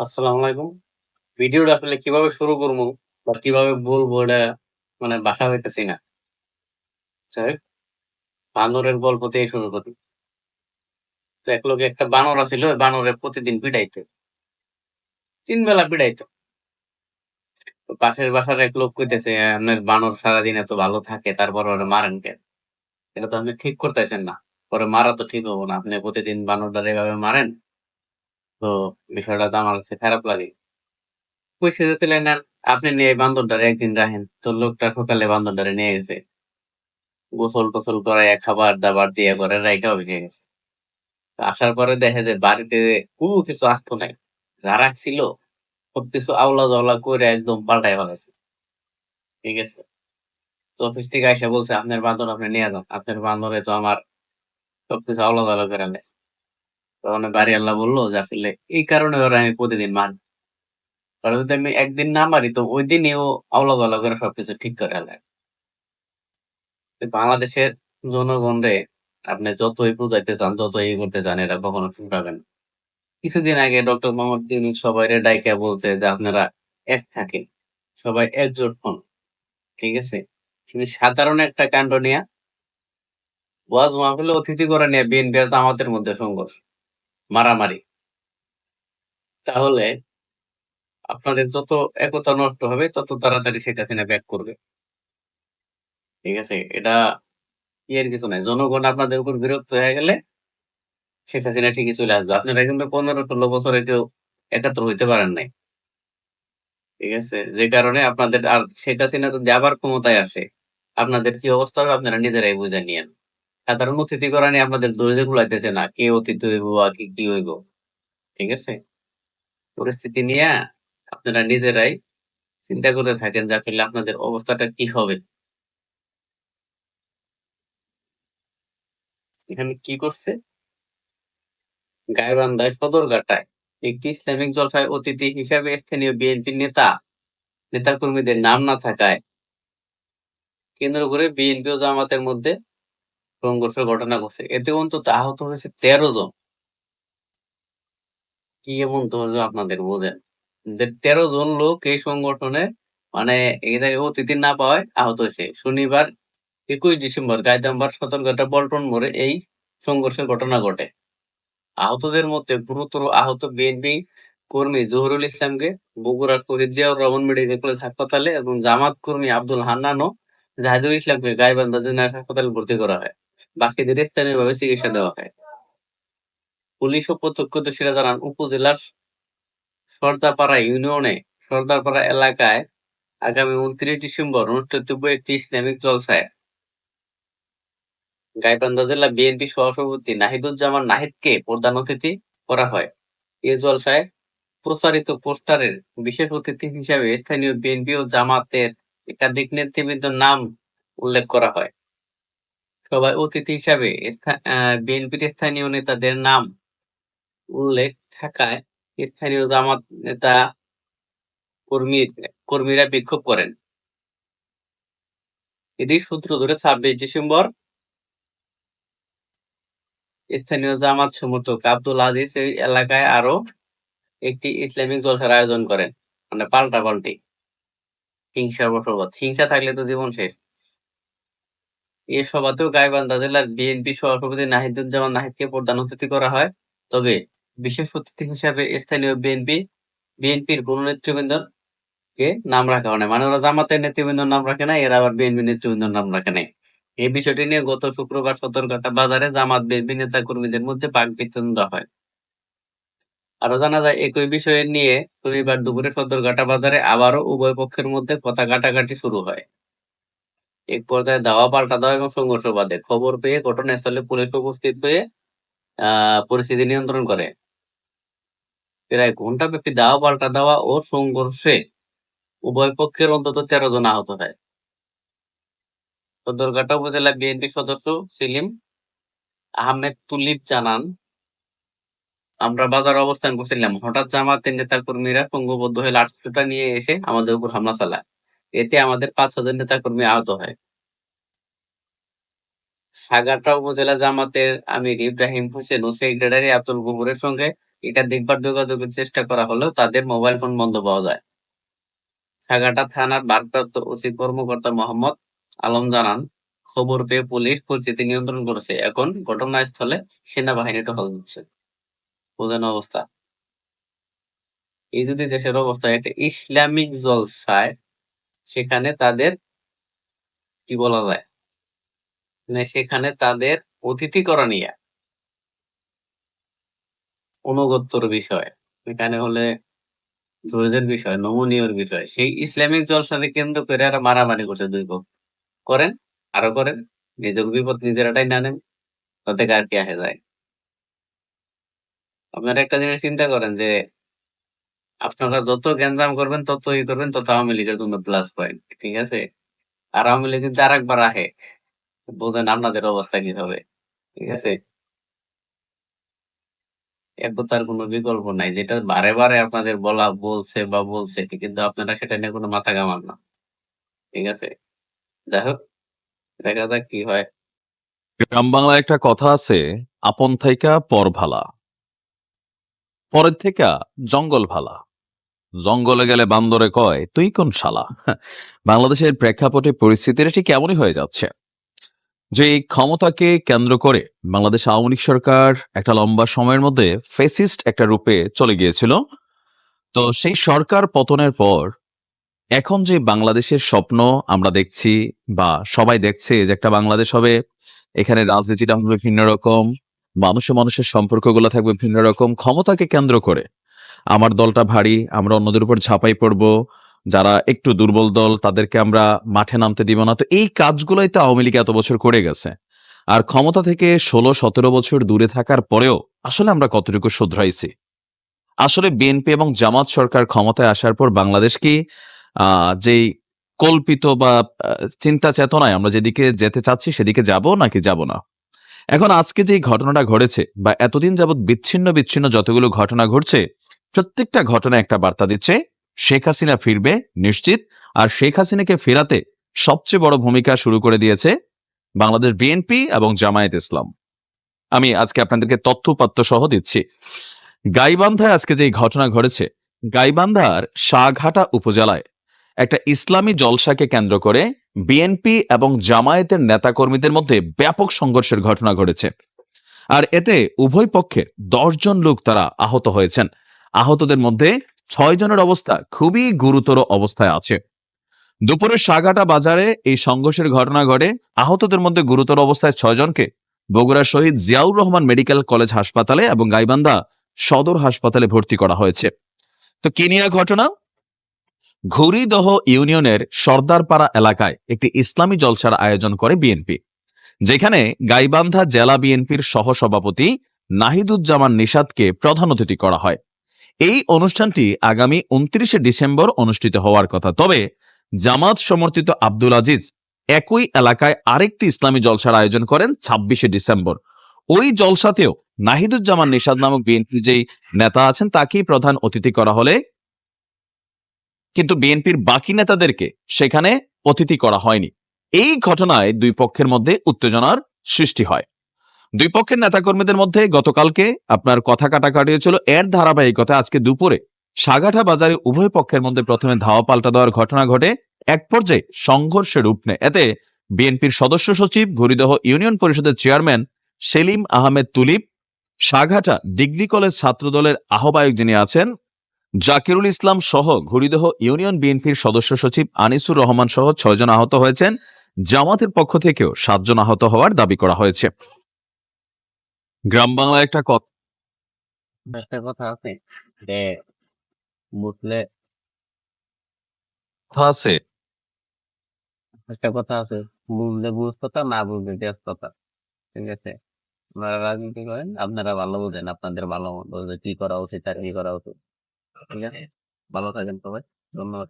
আসসালামু আলাইকুম। ভিডিওটা আসলে কীভাবে শুরু করব বা কীভাবে বলব এটা মানে বাসা না। বানরের গল্প থেকে শুরু করি। তো এক লোকে একটা বানর আছিল, বানরে প্রতিদিন পিটাইতো। ৩ বেলা পিটাইতো। তো পাশের বাসার এক লোক কইতেছে, "আপনার বানর সারাদিন এত ভালো থাকে তারপর ওরে মারেন কেন? এটা তো আপনি ঠিক করতেছেন না। পরে মারা তো ঠিক হব না। আপনি প্রতিদিন বানরটারে এভাবে মারেন। তো বিষয়টা তো আমার কাছে খারাপ লাগে।" কইছে যে, "তাইলে নেন, আপনি নিয়ে এই একদিন রাখেন।" তো লোকটা সকালে বান্দরটারে নিয়ে গেছে। গোসল-টোসল করাইয়া খাবার-দাবার দিয়ে ঘরে রাইখা ওইদিকে গেছে। আসার পরে দেখে যে বাড়িতে কোনো কিছু আস্ত নাই। যা রাখছিল সবকিছু আওলা-জওলা করে একদম পাল্টায় ফেলাইছে। ঠিক আছে? তো অফিস থেকে আইসা বলছে, "আপনার বান্দর আপনি নিয়ে যান। আপনার বান্দরে তো আমার সবকিছু আওলা-জওলা করে লাইছে।" তখন ওই বাড়িওয়ালা বলল যে, "আসলে এই কারণে ওরে আমি প্রতিদিন মারি। ওরে যদি আমি একদিন না মারি তো ওইদিনই ও আওলা-জওলা করে সবকিছু ঠিক করে এলায়।" তো বাংলাদেশের জনগণরে আপনি যতই বুঝাইতে চান, যতই করতে চান এরা কখনো শুনবে না। কিছুদিন আগে ডক্টর মোহাম্মদ সবাইরে ডাইকা বলছে যে, "আপনারা এক থাকেন। সবাই একজোট হন।" ঠিক আছে? কিন্তু সাধারণ একটা কাণ্ড নিয়া ওয়াজ মাহফিলে অতিথি করে নিয়ে বিএনপি আর জামাতের মধ্যে সংঘর্ষ। মারামারি। তাহলে আপনাদের যত একতা নষ্ট হবে তত তাড়াতাড়ি শেখ হাসিনা ব্যাক করবে। ঠিক আছে? এটা ইয়ের কিছু নাই। জনগণ আপনাদের উপর বিরক্ত হয়ে গেলে শেখ হাসিনা ঠিকই চলে আসবে। আপনারা কিন্তু ১৫-১৬ বছরে কেউ একাত্র হইতে পারেন নাই। ঠিক আছে? যে কারণে আপনাদের আর শেখ হাসিনা যদি আবার ক্ষমতায় আসে, আপনাদের কি অবস্থা হবে আপনারা নিজেরাই বুঝে নিয়েন। সাধারণ অতিথি করা নিয়ে আপনাদের ধৈর্য গুলাইতেছে না। কে অতিথি হইব বা কি, কি হইব। ঠিক আছে? পরিস্থিতি নিয়ে আপনারা নিজেরাই চিন্তা করতে থাকেন যে আসলে আপনাদের অবস্থাটা কি হবে। এখানে কি করছে? গাইবান্ধায় সদরঘাটায় একটি ইসলামিক জলসায় অতিথি হিসাবে স্থানীয় বিএনপি নেতা নেতাকর্মীদের নাম না থাকায় কেন্দ্র করে বিএনপি ও জামাতের মধ্যে সংঘর্ষের ঘটনা ঘটছে। এতে অন্তত আহত হয়েছে ১৩ জন। কি এমন ধৈর্য আপনাদের বোঝেন? যে ১৩ জন লোক এই সংগঠনে মানে এখানে অতিথি না পাওয়ায় আহত হয়েছে। শনিবার ২১ ডিসেম্বর গাইবান্ধার সদরঘাটা পল্টন মোড়ে এই সংঘর্ষের ঘটনা ঘটে। আহতদের মধ্যে গুরুতর আহত বিএনপি কর্মী জহুরুল ইসলামকে বগুড়ার শহীদ জিয়াউর রহমান মেডিকেল কলেজ হাসপাতালে এবং জামাত কর্মী আব্দুল হান্নান জাহিদুল ইসলামকে গাইবান্ধা জেনারেল হাসপাতালে ভর্তি করা হয়। বাকিদের স্থানীয়ভাবে চিকিৎসা দেওয়া হয়। পুলিশ ও প্রত্যক্ষদর্শীরা জানান, উপজেলার সর্দারপাড়া ইউনিয়নে সর্দারপাড়া এলাকায় আগামী উনত্রিশ ডিসেম্বর অনুষ্ঠিতব্য একটি ইসলামিক জলসায় গাইবান্ধা জেলা বিএনপি সহসভাপতি নাহিদুজ্জামান নাহিদকে প্রধান অতিথি করা হয়। এ জলসায় প্রচারিত পোস্টারের বিশেষ অতিথি হিসাবে স্থানীয় বিএনপি ও জামাতের একাধিক নেতৃবৃন্দের নাম উল্লেখ করা হয়। সভায় অতিথি হিসাবে বিএনপির স্থানীয় নেতাদের নাম উল্লেখ থাকায় স্থানীয় জামাত নেতা কর্মী, কর্মীরা বিক্ষোভ করেন। এটি সূত্র ধরে ছাব্বিশ ডিসেম্বর স্থানীয় জামাত সমর্থক আব্দুল আজিজ এই এলাকায় আরও একটি ইসলামিক জলসার আয়োজন করেন। মানে পাল্টা পাল্টি হিংসার বশবর্তী। হিংসা থাকলে তো জীবন শেষ। এ সভাতেও গাইবান্ধা জেলার বিএনপি সভাপতি নাহিদুজ্জামান নাহিদকে প্রধান অতিথি করা হয়। তবে বিশেষ অতিথি হিসাবে স্থানীয় বিএনপি বিএনপির কোন নেতৃবৃন্দকে নাম রাখা হয় না। মানে ওরা জামাতের নেতৃবৃন্দর নাম রাখে নাই, এরা আবার বিএনপি নেতৃবৃন্দর নাম রাখে নাই। এই বিষয়টি নিয়ে গত শুক্রবার সদরঘাটা বাজারে জামাত বিএনপি নেতাকর্মীদের মধ্যে বাকবিতণ্ডা হয়। আরও জানা যায় একই বিষয় নিয়ে রবিবার দুপুরে সদরঘাটা বাজারে আবারও উভয় পক্ষের মধ্যে কথা কাটাকাটি শুরু হয়। এক পর্যায়ে ধাওয়া পাল্টা দেওয়া এবং সংঘর্ষ বাদে খবর পেয়ে ঘটনাস্থলে পুলিশ উপস্থিত হয়ে পরিস্থিতি নিয়ন্ত্রণ করে। প্রায় ঘণ্টাব্যাপী ধাওয়া পাল্টা দেওয়া ও সংঘর্ষে উভয় পক্ষের অন্তত তেরো জন আহত হয়। সদরঘাটা উপজেলা বিএনপি সদস্য সেলিম আহমেদ তুলিপ জানান, আমরা বাজারে অবস্থান করছিলাম। হঠাৎ জামাতের নেতা কর্মীরা সংঘবদ্ধ হয়ে লাঠিসোঁটা নিয়ে এসে আমাদের উপর হামলা চালায়। এতে আমাদের পাঁচ-ছজন নেতাকর্মী আহত হয়। সাগারটা উপজেলা জামাতের আমির ইব্রাহিম হোসেন ও সেক্রেটারি আব্দুল গফুরের সঙ্গে এটা দেখবার যোগাযোগের চেষ্টা করা হলেও তাদের মোবাইল ফোন বন্ধ পাওয়া যায়। সাগাটা থানার ভারপ্রাপ্ত ওসি কর্মকর্তা মোহাম্মদ আলম জানান, খবর পেয়ে পুলিশ পরিস্থিতি নিয়ন্ত্রণ করেছে। এখন ঘটনাস্থলে সেনাবাহিনী টহল দিচ্ছে। অবস্থা। এই যদি দেশের অবস্থা একটা ইসলামিক জলসায় সেখানে তাদের কি বলা যায়? মানে সেখানে তাদের অতিথি করা নিয়ে অনুগত্যর বিষয়। এখানে হলে ধৈর্যের বিষয়, নমনীয়র বিষয়। সেই ইসলামিক জলসাকে কেন্দ্র করে এরা মারামারি করছে দুই পক্ষ। করেন, আরও করেন, নিজের বিপদ নিজেরাটাই না নেন, তাতে কার কি আসে যায়? আপনারা একটা জিনিস চিন্তা করেন যে আপনারা যত গ্যাঞ্জাম করবেন, তত ই করবেন, তত আওয়ামী লীগের জন্য প্লাস পয়েন্ট ঠিক আছে? আর আওয়ামী লীগ যদি আরেকবার আহে বোঝেন আপনাদের অবস্থা কি হবে ঠিক আছে? একতার কোনো বিকল্প নাই, যেটা বারে বারে আপনাদের বলা, বলছে বা বলছে, কিন্তু আপনারা সেটা নিয়ে কোনো মাথা ঘামান না, ঠিক আছে? যাই হোক, দেখা যাক কি হয়। গ্রাম বাংলায় একটা কথা আছে, আপন থাইকা পর ভালা। পরের থেকে জঙ্গল ভালা। জঙ্গলে গেলে বান্দরে কয়, তুই কোন শালা? বাংলাদেশের প্রেক্ষাপটে পরিস্থিতিটা ঠিক এমনই হয়ে যাচ্ছে। যে ক্ষমতাকে কেন্দ্র করে বাংলাদেশ আওয়ামী লীগ সরকার একটা লম্বা সময়ের মধ্যে ফেসিস্ট একটা রূপে চলে গিয়েছিল। তো সেই সরকার পতনের পর এখন যে বাংলাদেশের স্বপ্ন আমরা দেখছি বা সবাই দেখছে যে একটা বাংলাদেশ হবে, এখানে রাজনীতিটা হবে ভিন্ন রকম মানুষে মানুষের সম্পর্কগুলো থাকবে ভিন্ন রকম। ক্ষমতাকে কেন্দ্র করে। আমার দলটা ভারী, আমরা অন্যদের উপর ঝাঁপাই পড়ব। যারা একটু দুর্বল দল, তাদেরকে আমরা মাঠে নামতে দিব না। তো এই কাজগুলোই তো আওয়ামী লীগ এত বছর করে গেছে। আর ক্ষমতা থেকে ষোলো, সতেরো বছর দূরে থাকার পরেও আসলে আমরা কতটুকু শুধরাইছি? আসলে বিএনপি এবং জামাত সরকার ক্ষমতায় আসার পর বাংলাদেশ কি যেই কল্পিত বা চিন্তা চেতনায় আমরা যেদিকে যেতে চাচ্ছি সেদিকে যাব নাকি যাব না? এখন আজকে যে ঘটনাটা ঘটেছে বা এতদিন যাবৎ বিচ্ছিন্ন বিচ্ছিন্ন যতগুলো ঘটনা ঘটছে, প্রত্যেকটা ঘটনা একটা বার্তা দিচ্ছে, শেখ হাসিনা ফিরবে নিশ্চিত, আর শেখ হাসিনাকে ফেরাতে সবচেয়ে বড় ভূমিকা শুরু করে দিয়েছে বাংলাদেশ বিএনপি এবং জামায়াত ইসলাম। আমি আজকে আপনাদেরকে তথ্যপাত্য সহ দিচ্ছি। গাইবান্ধায় আজকে যে ঘটনা ঘটেছে, গাইবান্ধার শাহঘাটা উপজেলায় একটা ইসলামী জলসাকে কেন্দ্র করে বিএনপি এবং জামায়াতের নেতাকর্মীদের মধ্যে ব্যাপক সংঘর্ষের ঘটনা ঘটেছে। আর এতে উভয় পক্ষে জন লোক তারা আহত হয়েছেন। আহতদের মধ্যে ছয় জনের অবস্থা খুবই গুরুতর অবস্থায় আছে। দুপুরে সাগাটা বাজারে এই সংঘর্ষের ঘটনা ঘটে। আহতদের মধ্যে গুরুতর অবস্থায় ছয় জনকে বগুড়া শহীদ জিয়াউর রহমান মেডিকেল কলেজ হাসপাতালে এবং গাইবান্ধা সদর হাসপাতালে ভর্তি করা হয়েছে। তো কি ঘটনা? ঘুরিদহ ইউনিয়নের সর্দারপাড়া এলাকায় একটি ইসলামী জলসার আয়োজন করে বিএনপি, যেখানে গাইবান্ধা জেলা বিএনপির সহসভাপতি নাহিদুজ্জামান নিষাদকে প্রধান অতিথি করা হয়। এই অনুষ্ঠানটি আগামী উনত্রিশে ডিসেম্বর অনুষ্ঠিত হওয়ার কথা, তবে জামাত সমর্থিত আব্দুল আজিজ একই এলাকায় আরেকটি ইসলামী জলসার আয়োজন করেন ছাব্বিশে ডিসেম্বর। ওই জলসাতেও নাহিদুজ্জামান নিষাদ নামক বিএনপির যেই নেতা আছেন, তাকেই প্রধান অতিথি করা হলে কিন্তু বিএনপির বাকি নেতাদেরকে সেখানে অতিথি করা হয়নি। এই ঘটনায় দুই পক্ষের মধ্যে উত্তেজনার সৃষ্টি হয়। দুই পক্ষের নেতাকর্মীদের মধ্যে গতকালকে আপনার কথা কাটাকাটি হয়েছিল এর ধারাবাহিকতা আজকে দুপুরে সাগাঠা বাজারে উভয় পক্ষের মধ্যে প্রথমে ধাওয়া পাল্টা দেওয়ার ঘটনা ঘটে এক পর্যায়ে সংঘর্ষের রূপ নেয়। এতে বিএনপির সদস্য সচিব ঘুরিদহ ইউনিয়ন পরিষদের chairman Selim Ahmed Tulip Saghata degree college ছাত্রদলের আহ্বায়ক যিনি আছেন জাকিরুল ইসলাম সহ ঘুরিদহ ইউনিয়ন বিএনপির সদস্য সচিব আনিসুর রহমান সহ ছয়জন আহত হয়েছেন। জামাতের পক্ষ থেকেও সাতজন আহত হওয়ার দাবি করা হয়েছে। গ্রাম বাংলায় একটা কথা একটা কথা আছে যে বুঝলে আছে। একটা কথা আছে বুঝলে বুঝ কথা না বুঝলে দেশ কথা ঠিক আছে? আপনারা রাজনীতি করেন আপনারা ভালো বোঝেন আপনাদের ভালো মন্দ কি করা উচিত আর কি করা উচিত। ঠিক আছে? ভালো থাকেন সবাই। ধন্যবাদ।